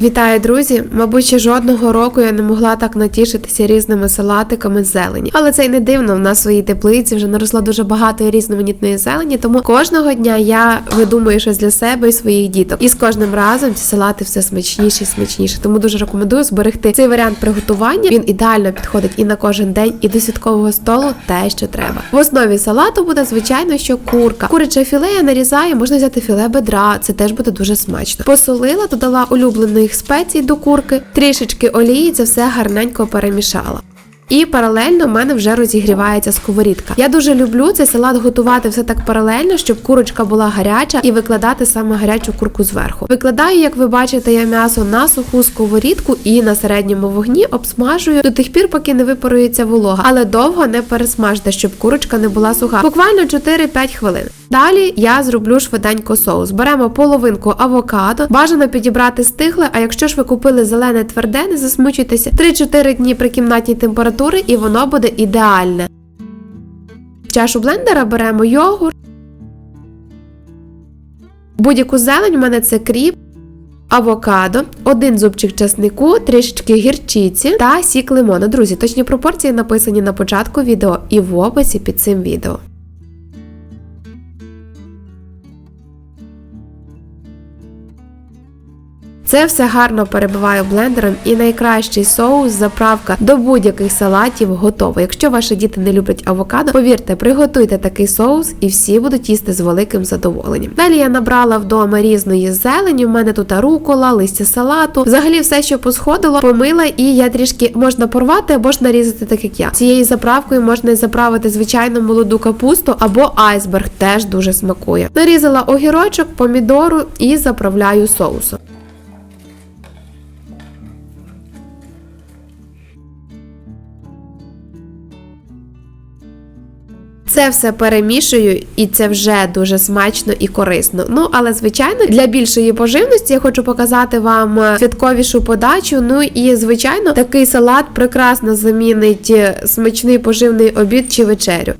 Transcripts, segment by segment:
Вітаю, друзі! Мабуть, ще жодного року я не могла так натішитися різними салатиками з зелені. Але це й не дивно. В нас своїй теплиці вже наросло дуже багато різноманітної зелені, тому кожного дня я видумую щось для себе і своїх діток. І з кожним разом ці салати все смачніші і смачніші. Тому дуже рекомендую зберегти цей варіант приготування. Він ідеально підходить і на кожен день, і до святкового столу те, що треба. В основі салату буде звичайно, що курка. Куряче філе я нарізаю, можна взяти філе бедра, це теж буде дуже смачно. Посолила, додала улюблених спецій до курки, трішечки олії, це все гарненько перемішала. І паралельно в мене вже розігрівається сковорідка. Я дуже люблю цей салат готувати все так паралельно, щоб курочка була гаряча і викладати саме гарячу курку зверху. Викладаю, як ви бачите, я м'ясо на суху сковорідку і на середньому вогні обсмажую до тих пір, поки не випарується волога, але довго не пересмажте, щоб курочка не бубула суха. Буквально 4-5 хвилин. Далі я зроблю швиденько соус. Беремо половинку авокадо, бажано підібрати стигле, а якщо ж ви купили зелене тверде, не засмучуйтеся 3-4 дні при кімнатній температурі і воно буде ідеальне. В чашу блендера беремо йогурт. Будь-яку зелень у мене це кріп, авокадо, один зубчик часнику, трішечки гірчиці та сік лимона. Друзі, точні пропорції написані на початку відео і в описі під цим відео. Це все гарно перебиваю блендером і найкращий соус, заправка до будь-яких салатів готова. Якщо ваші діти не люблять авокадо, повірте, приготуйте такий соус і всі будуть їсти з великим задоволенням. Далі я набрала вдома різної зелені. У мене тут рукола, листя салату. Взагалі все, що посходило, помила, і я трішки можна порвати або ж нарізати, так як я. Цією заправкою можна заправити звичайну молоду капусту або айсберг, теж дуже смакує. Нарізала огірочок, помідору і заправляю соусом. Це все перемішую, і це вже дуже смачно і корисно. Ну, але звичайно, для більшої поживності я хочу показати вам святковішу подачу. Ну і звичайно, такий салат прекрасно замінить е, смачний поживний обід чи вечерю.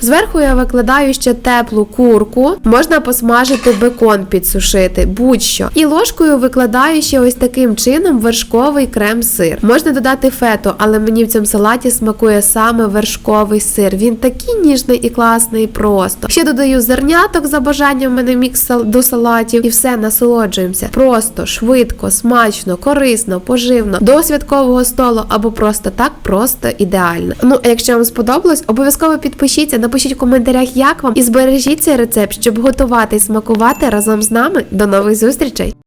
Зверху я викладаю ще теплу курку, можна посмажити бекон підсушити, будь-що. І ложкою викладаю ще ось таким чином вершковий крем-сир. Можна додати фето, але мені в цьому салаті смакує саме вершковий сир. Він такий ніжний і класний просто. Ще додаю зерняток за бажанням мене мікс до салатів і все насолоджуємося. Просто, швидко, смачно, корисно, поживно, до святкового столу або просто так, просто ідеально. Ну, а якщо вам сподобалось, обов'язково підпишіться, напишіть в коментарях, як вам, і збережіть цей рецепт, щоб готувати і смакувати разом з нами. До нових зустрічей!